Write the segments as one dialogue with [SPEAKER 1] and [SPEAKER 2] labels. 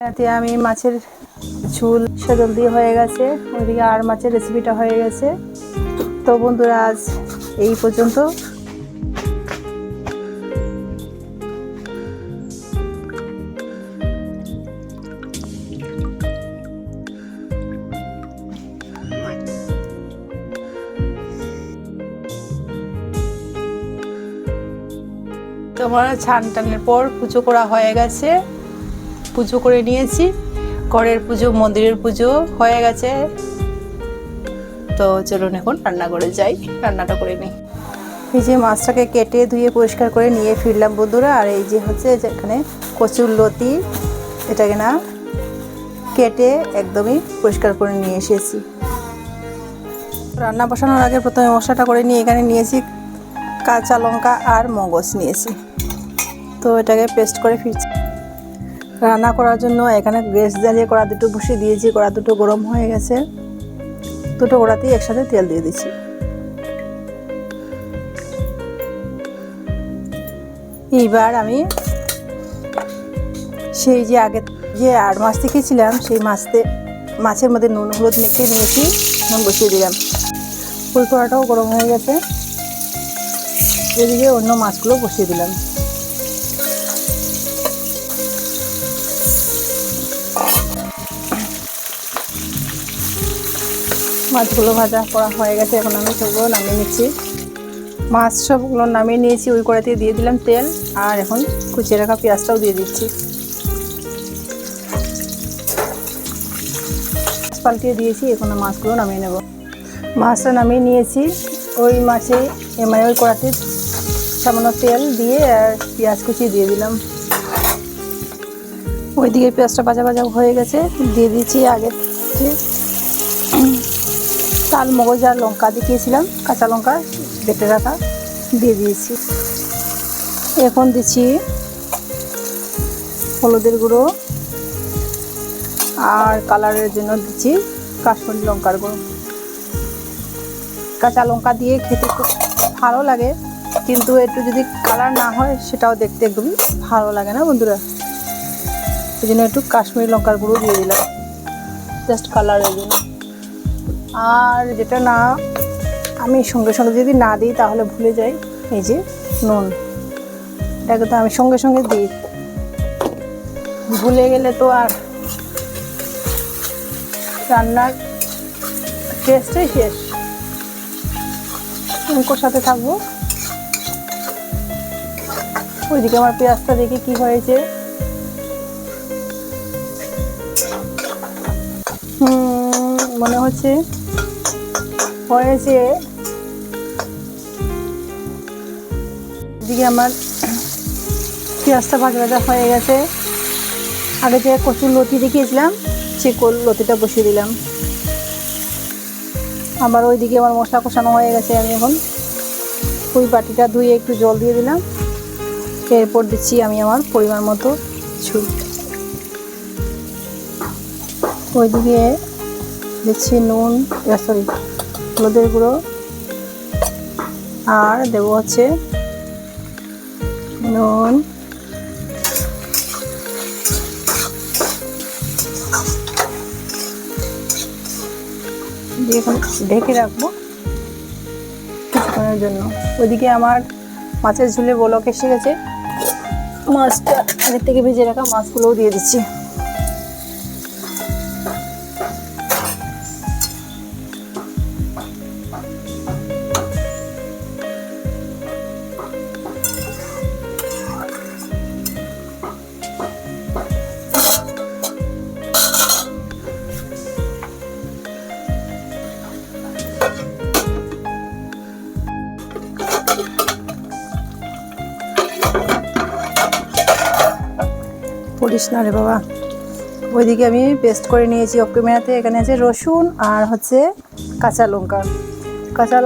[SPEAKER 1] এতে আমি মাছের ঝুল, সেদল দিয়ে হয়ে গেছে। ওইদিকে আর মাছের রেসিপিটা হয়ে গেছে। তো বন্ধুরা, আজ এই পর্যন্ত। তোমার ছান টানের পর পুজো করা হয়ে গেছে। পুজো করে নিয়েছি। ঘরের পুজো, মন্দিরের পুজো হয়ে গেছে। তো চলুন এখন রান্না করে যাই, রান্নাটা করে নিই। এই যে মাছটাকে কেটে ধুয়ে পরিষ্কার করে নিয়ে ফিরলাম বন্ধুরা, আর এই যে হচ্ছে যেখানে কচুর লতি, এটাকে না কেটে একদমই পরিষ্কার করে নিয়ে এসেছি। রান্না বসানোর আগে প্রথমে মশলাটা করে নিয়ে এখানে নিয়েছি কাঁচা লঙ্কা আর মগজ নিয়েছি। তো এটাকে পেস্ট করে ফিরছি। রান্না করার জন্য এখানে গ্যাস জ্বালিয়ে কড়া দুটো বসিয়ে দিয়েছি, কড়া দুটো গরম হয়ে গেছে। দুটো কড়াতেই একসাথে তেল দিয়ে দিচ্ছি। এইবার আমি সেই যে আগে যে আট মাছ দেখেছিলাম, সেই মাছতে, মাছের মধ্যে নুন, হলুদ মেখে নিয়েছি, নুন বসিয়ে দিলাম। কড়াটাও গরম হয়ে গেছে। এদিকে অন্য মাছগুলো বসিয়ে দিলাম। মাছগুলো ভাজা করা হয়ে গেছে, এখন আমি সবগুলো নামিয়ে নিচ্ছি। মাছ সবগুলো নামিয়ে নিয়েছি, ওই কড়াতে দিয়ে দিলাম তেল, আর এখন কুচিয়ে রাখা পেঁয়াজটাও দিয়ে দিচ্ছি। পাল্টিয়ে দিয়েছি, এখন মাছগুলো নামিয়ে নেব। মাছটা নামিয়ে নিয়েছি, ওই মাছে এ মানে ওই কড়াতে সামান্য তেল দিয়ে আর পেঁয়াজ কুচি দিয়ে দিলাম। ওইদিকে পেঁয়াজটা ভাজা ভাজা হয়ে গেছে, দিয়ে দিচ্ছি আগে তাল মগজ আর লঙ্কা দিয়েছিলাম কাঁচা লঙ্কা বেটে রাখা, দিয়ে দিয়েছি। এখন দিচ্ছি হলুদের গুঁড়ো আর কালারের জন্য দিচ্ছি কাশ্মীরি লঙ্কার গুঁড়ো। কাঁচা লঙ্কা দিয়ে খেতে খুব ভালো লাগে, কিন্তু একটু যদি কালার না হয় সেটাও দেখতে একদমই ভালো লাগে না বন্ধুরা? এই জন্য একটু কাশ্মীরি লঙ্কার গুঁড়ো দিয়ে দিলাম জাস্ট কালারের জন্য। আর যেটা না, আমি সঙ্গে সঙ্গে যদি না দিই তাহলে ভুলে যাই, এই যে নুন। এটাকে তো আমি সঙ্গে সঙ্গে দিই। ভুলে গেলে তো আর রান্নার টেস্টই শেষ। অঙ্কর সাথে থাকব। ওইদিকে আমার পেঁয়াজটা দেখি কি হয়েছে। মনে হচ্ছে হয়েছে এদিকে আমার পেঁয়াজটা ভাজা ভাজা হয়ে গেছে। আগে যে কচুর লতি দেখিয়েছিলাম কল লতিটা বসিয়ে দিলাম। আবার ওইদিকে আমার মশলা কষানো হয়ে গেছে, আমি এখন ওই বাটিটা ধুয়ে একটু জল দিয়ে দিলাম। এরপর দিচ্ছি আমি আমার পরিমাণ মতো ঝুল। ওইদিকে দিচ্ছি নুন সরি হলুদের গুঁড়ো। আর দেবো হচ্ছে নুন। দিয়ে ঢেকে রাখব কিছুক্ষণের জন্য। ওইদিকে আমার মাছের ঝুলে বলক এসে গেছে। মাছটা আগের থেকে ভেজে রাখা মাছগুলোও দিয়ে দিচ্ছি। পড়িস না রে বাবা। ওইদিকে আমি পেস্ট করে নিয়েছি অক্টোমেরাতে। এখানে আছে রসুন আর হচ্ছে কাঁচা লঙ্কা। কাঁচা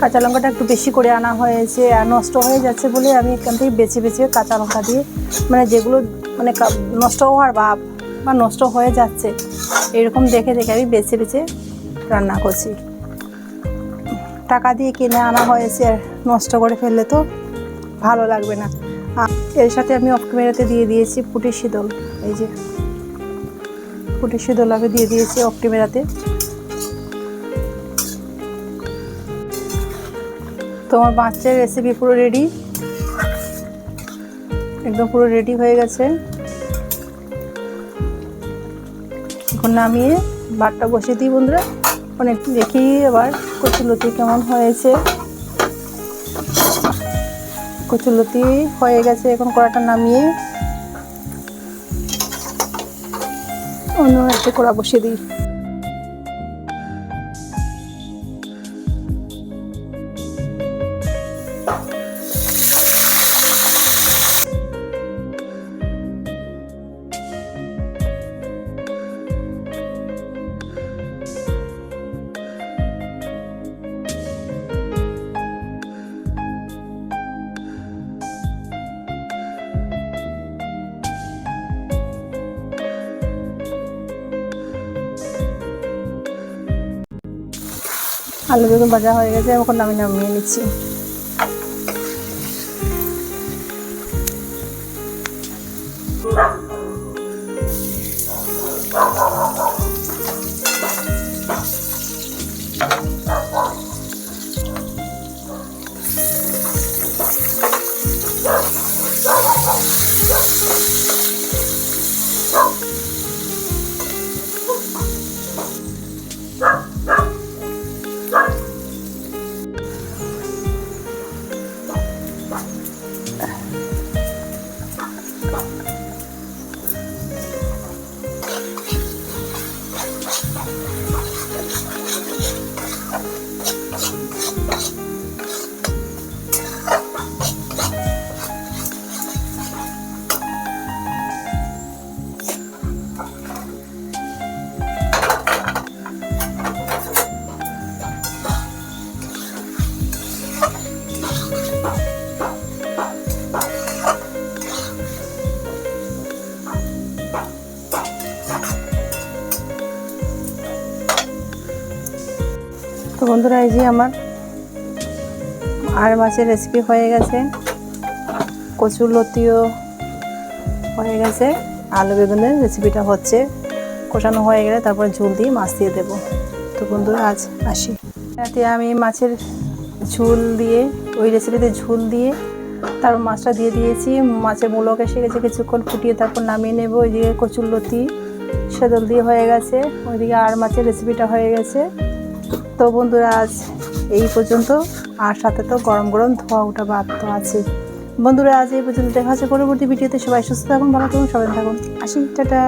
[SPEAKER 1] কাঁচা লঙ্কাটা একটু বেশি করে আনা হয়েছে আর নষ্ট হয়ে যাচ্ছে বলে আমি এখান থেকে বেছে বেছে কাঁচা লঙ্কা দিয়ে মানে যেগুলো মানে নষ্ট হওয়ার ভাব বা নষ্ট হয়ে যাচ্ছে, এরকম দেখে দেখে আমি বেছে বেছে রান্না করছি। টাকা দিয়ে কিনে আনা হয়েছে আর নষ্ট করে ফেললে তো ভালো লাগবে না। এর সাথে আমি অফ ক্যামেরাতে দিয়ে দিয়েছি পুটি শীতল। এই যে ফুটে সিদ্ধ আমি দিয়ে দিয়েছি অফ ক্যামেরাতে তোমার বাচ্চার রেসিপি পুরো রেডি একদম পুরো রেডি হয়ে গেছে। এখন নামিয়ে ভাতটা বসিয়ে দিই বন্ধুরা। অনেক দেখি আবার কচুলতি কেমন হয়েছে। কচুলতি হয়ে গেছে এখন কড়াটা নামিয়ে। অন্য একটা কড়া বসিয়ে দিই। আলু বেগুন ভাজা হয়ে গেছে এখন আমি নামিয়ে নিচ্ছি। তো বন্ধুরা, এই যে আমার আর মাছের রেসিপি হয়ে গেছে। কচুর লতিও হয়ে গেছে। আলু বেগুনের রেসিপিটা হচ্ছে। কষানো হয়ে গেলে তারপরে ঝুল দিয়ে মাছ দিয়ে দেবো। তো বন্ধুরা, আজ আসি। রাতে আমি মাছের ঝোল দিয়ে, ওই রেসিপিতে ঝুল দিয়ে তারপর মাছটা দিয়ে দিয়েছি। মাছের মুলক এসে গেছে কিছুক্ষণ ফুটিয়ে তারপর নামিয়ে নেব। ওইদিকে কচুর লতি, সেদল দিয়ে হয়ে গেছে। ওইদিকে আর মাছের রেসিপিটা হয়ে গেছে। তো বন্ধুরা, আজ এই পর্যন্ত। আর সাথে তো গরম গরম ধোয়া ওঠা ভাত তো আছে বন্ধুরা, আজ এই পর্যন্ত দেখা হচ্ছে পরবর্তী ভিডিওতে। সবাই সুস্থ থাকুন, ভালো থাকুন, সবাই থাকুন। আসি, টাটা।